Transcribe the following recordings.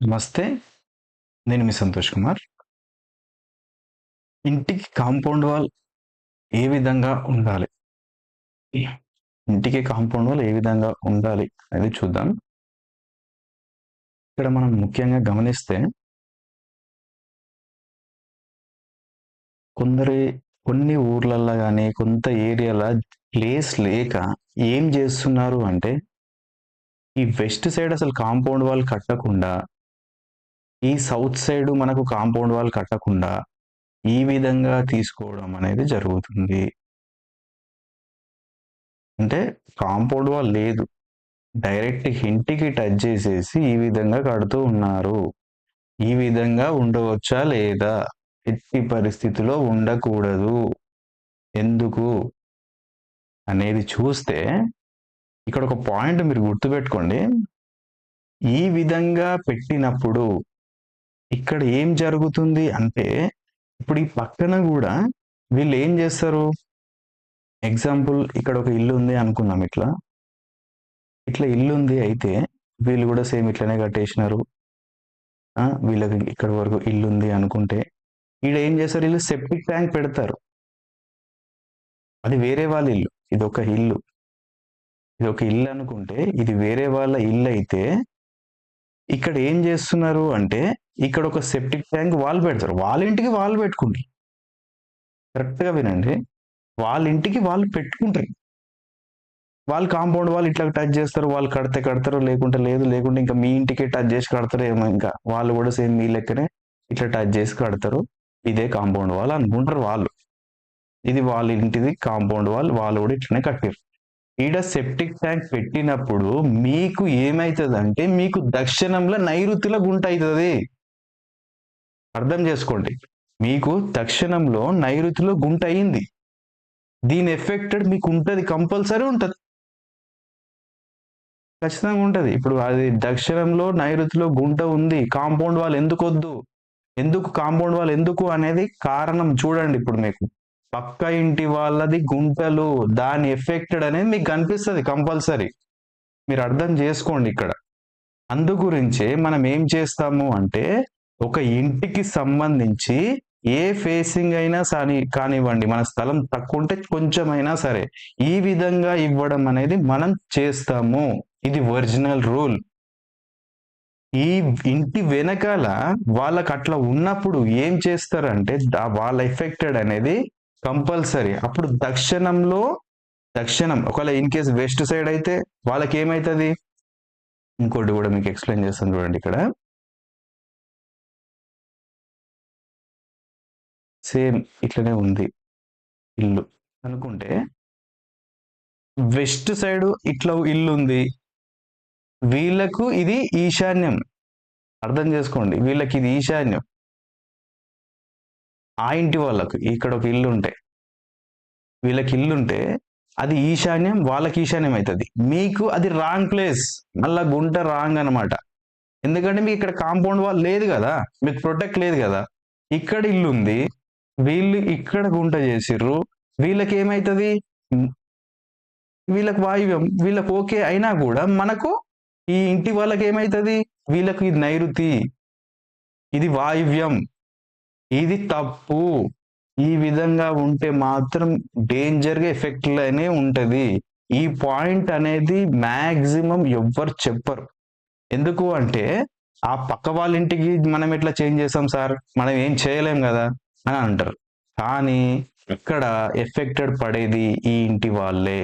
నమస్తే నేను మీ సంతోష్ కుమార్. ఇంటికి కాంపౌండ్ వాల్ ఏ విధంగా ఉండాలి? ఇంటికి కాంపౌండ్ వాల్ ఏ విధంగా ఉండాలి అనేది చూద్దాం. ఇక్కడ మనం ముఖ్యంగా గమనిస్తే కొందరి కొన్ని ఊర్లల్లో కానీ కొంత ఏరియాలో ప్లేస్ లేక ఏం చేస్తున్నారు అంటే ఈ వెస్ట్ సైడ్ అసలు కాంపౌండ్ వాల్ కట్టకుండా ఈ సౌత్ సైడ్ మనకు కాంపౌండ్ వాల్ కట్టకుండా ఈ విధంగా తీసుకోవడం అనేది జరుగుతుంది. అంటే కాంపౌండ్ వాల్ లేదు. డైరెక్ట్ ఇంటికి టచ్ చేసేసి ఈ విధంగా కడుతూ ఉన్నారు. ఈ విధంగా ఉండవచ్చా లేదా? ఎట్టి పరిస్థితిలో ఉండకూడదు. ఎందుకు? అనేది చూస్తే ఇక్కడ ఒక పాయింట్ మీరు గుర్తుపెట్టుకోండి. ఈ విధంగా పెట్టినప్పుడు ఇక్కడ ఏం జరుగుతుంది అంటే ఇప్పుడు ఈ పక్కన కూడా వీళ్ళు ఏం చేస్తారు? ఎగ్జాంపుల్ ఇక్కడ ఒక ఇల్లు ఉంది అనుకుందాం ఇట్లా. ఇట్లా ఇల్లు ఉంది అయితే వీళ్ళు కూడా సేమ్ ఇట్లనే కట్టేసినారు. ఆ, వీళ్ళకి ఇక్కడ వరకు ఇల్లు ఉంది అనుకుంటే ఈడ ఏం చేస్తారు? వీళ్ళు సెప్టిక్ ట్యాంక్ పెడతారు. అది వేరే వాళ్ళ ఇల్లు. ఇది ఒక ఇల్లు. ఇది ఒక ఇల్లు అనుకుంటే ఇది వేరే వాళ్ళ ఇల్లు అయితే ఇక్కడ ఏం చేస్తున్నారు అంటే ఇక్కడ ఒక సెప్టిక్ ట్యాంక్ వాళ్ళు పెడతారు. వాళ్ళ ఇంటికి వాళ్ళు పెట్టుకుంటారు. కరెక్ట్గా వినండి. వాళ్ళ ఇంటికి వాళ్ళు పెట్టుకుంటారు. వాళ్ళు కాంపౌండ్ వాళ్ళు ఇట్లా టచ్ చేస్తారు. వాళ్ళు కడితే కడతారు లేకుంటే లేదు. లేకుంటే ఇంకా మీ ఇంటికి టచ్ చేసి కడతారు ఏమో ఇంకా. వాళ్ళు కూడా సేమ్ మీ లెక్కనే ఇట్లా టచ్ చేసి కడతారు. ఇదే కాంపౌండ్ వాళ్ళు అనుకుంటారు వాళ్ళు. ఇది వాళ్ళ ఇంటిది కాంపౌండ్ వాళ్ళు వాళ్ళు కూడా ఇట్లనే కట్టారు. ఈడ సెప్టిక్ ట్యాంక్ పెట్టినప్పుడు మీకు ఏమవుతుంది అంటే మీకు దక్షిణంలో నైరుతిలో గుంట అవుతుంది అర్థం చేసుకోండి. మీకు దక్షిణంలో నైరుతిలో గుంట అయింది. దీని ఎఫెక్టెడ్ మీకు ఉంటుంది కంపల్సరీ ఉంటుంది. ఖచ్చితంగా ఉంటుంది. ఇప్పుడు అది దక్షిణంలో నైరుతిలో గుంట ఉంది. కాంపౌండ్ వాల్ ఎందుకు వద్దు? ఎందుకు కాంపౌండ్ వాల్ ఎందుకు అనేది కారణం చూడండి ఇప్పుడు మీకు. పక్క ఇంటి వాళ్ళది గుంటలు దాని ఎఫెక్టెడ్ అనేది మీకు కనిపిస్తుంది కంపల్సరీ. మీరు అర్థం చేసుకోండి ఇక్కడ. అందు గురించే మనం ఏం చేస్తాము అంటే ఒక ఇంటికి సంబంధించి ఏ ఫేసింగ్ అయినా సాని కానివ్వండి మన స్థలం తక్కువ ఉంటే కొంచెమైనా సరే ఈ విధంగా ఇవ్వడం అనేది మనం చేస్తాము. ఇది ఒరిజినల్ రూల్. ఈ ఇంటి వెనకాల వాళ్ళకి అట్లా ఉన్నప్పుడు ఏం చేస్తారంటే వాళ్ళ ఎఫెక్టెడ్ అనేది కంపల్సరీ. అప్పుడు దక్షిణంలో దక్షిణం ఒకవేళ ఇన్ కేస్ వెస్ట్ సైడ్ అయితే వాళ్ళకి ఏమవుతుంది ఇంకోటి కూడా మీకు ఎక్స్ప్లెయిన్ చేస్తాను చూడండి ఇక్కడ. సేమ్ ఇట్లనే ఉంది ఇల్లు. అనుకుంటే వెస్ట్ సైడ్ ఇట్లా ఇల్లు ఉంది వీళ్ళకు ఇది ఈశాన్యం. అర్థం చేసుకోండి. వీళ్ళకి ఇది ఈశాన్యం. ఆ ఇంటి వాళ్ళకు ఇక్కడ ఒక ఇల్లు ఉంటే వీళ్ళకి ఇల్లు ఉంటే అది ఈశాన్యం వాళ్ళకి ఈశాన్యం అవుతుంది మీకు అది రాంగ్ ప్లేస్. మళ్ళా గుంట రాంగ్ అన్నమాట. ఎందుకంటే మీకు ఇక్కడ కాంపౌండ్ వాల్ లేదు కదా. మీకు ప్రొటెక్ట్ లేదు కదా. ఇక్కడ ఇల్లు ఉంది వీళ్ళు ఇక్కడ గుంట చేసిర్రు. వీళ్ళకి ఏమవుతుంది వీళ్ళకి వాయువ్యం వీళ్ళకి ఓకే అయినా కూడా మనకు ఈ ఇంటి వాళ్ళకి ఏమవుతుంది వీళ్ళకి ఇది నైరుతి. ఇది వాయువ్యం. ఇది తప్పు. ఈ విధంగా ఉంటే మాత్రం డేంజర్గా ఎఫెక్ట్లనే ఉంటుంది. ఈ పాయింట్ అనేది మాక్సిమం ఎవ్వరు చెప్పరు. ఎందుకు అంటే ఆ పక్క వాళ్ళ ఇంటికి మనం ఎట్లా చేంజ్ చేస్తాం సార్? మనం ఏం చేయలేం కదా. అని అంటారు. కానీ ఇక్కడ ఎఫెక్టెడ్ పడేది ఈ ఇంటి వాళ్ళే.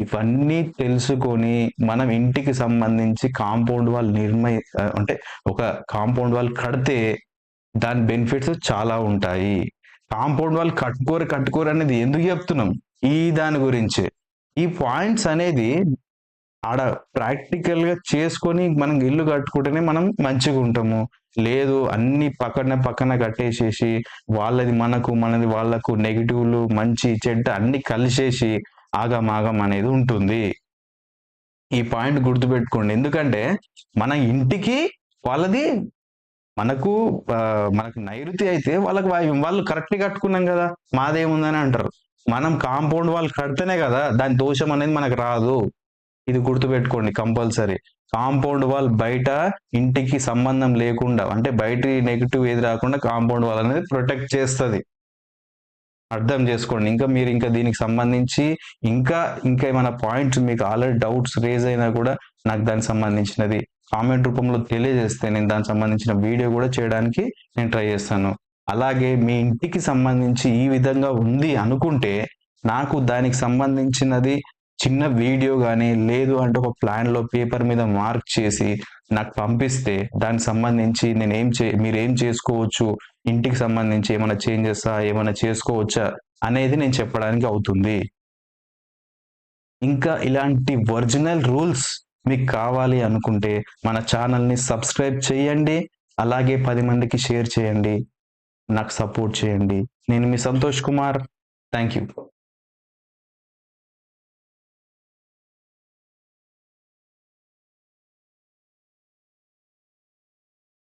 ఇవన్నీ తెలుసుకొని మనం ఇంటికి సంబంధించి కాంపౌండ్ వాల్ నిర్మయ అంటే ఒక కాంపౌండ్ వాల్ కడితే దాని బెనిఫిట్స్ చాలా ఉంటాయి. కాంపౌండ్ వాల్ కట్టుకోరు కట్టుకోరు అనేది ఎందుకు చెప్తున్నాం? ఈ దాని గురించి. ఈ పాయింట్స్ అనేది ఆడ ప్రాక్టికల్గా చేసుకొని మనం ఇల్లు కట్టుకుంటేనే మనం మంచిగా ఉంటాము. లేదు అన్ని పక్కన పక్కన కట్టేసేసి వాళ్ళది మనకు మనది వాళ్ళకు నెగిటివ్లు మంచి చెడ్డ అన్ని కలిసేసి ఆగమాగం అనేది ఉంటుంది. ఈ పాయింట్ గుర్తుపెట్టుకోండి. ఎందుకంటే మన ఇంటికి వాళ్ళది మనకు మనకు నైరుతి అయితే వాళ్ళకి వాయువ్యం వాళ్ళు కరెక్ట్ కట్టుకున్నాం కదా మాదేముందని అంటారు. మనం కాంపౌండ్ వాళ్ళు కడితేనే కదా దాని దోషం అనేది మనకు రాదు. ఇది గుర్తుపెట్టుకోండి కంపల్సరీ. కాంపౌండ్ వాల్ బయట ఇంటికి సంబంధం లేకుండా అంటే బయట నెగిటివ్ ఏది రాకుండా కాంపౌండ్ వాల్ అనేది ప్రొటెక్ట్ చేస్తుంది. అర్థం చేసుకోండి. ఇంకా మీరు ఇంకా దీనికి సంబంధించి ఇంకా ఇంకా ఏమైనా పాయింట్స్ మీకు ఆల్రెడీ డౌట్స్ రేజ్ అయినా కూడా నాకు దానికి సంబంధించినది. కామెంట్ రూపంలో తెలియజేస్తే నేను దానికి సంబంధించిన వీడియో కూడా చేయడానికి నేను ట్రై చేస్తాను. అలాగే మీ ఇంటికి సంబంధించి ఈ విధంగా ఉంది అనుకుంటే నాకు దానికి సంబంధించినది చిన్న వీడియో కానీ లేదు అంటే ఒక ప్లాన్లో పేపర్ మీద మార్క్ చేసి నాకు పంపిస్తే దానికి సంబంధించి నేను ఏం చే మీరు ఏం చేసుకోవచ్చు? ఇంటికి సంబంధించి ఏమైనా చేంజెస్ ఏమైనా చేసుకోవచ్చా? అనేది నేను చెప్పడానికి అవుతుంది. ఇంకా ఇలాంటి ఒరిజినల్ రూల్స్ మీకు కావాలి అనుకుంటే మన ఛానల్ని సబ్స్క్రైబ్ చేయండి. అలాగే పది మందికి షేర్ చేయండి. నాకు సపోర్ట్ చేయండి. నేను మీ సంతోష్ కుమార్. Thank you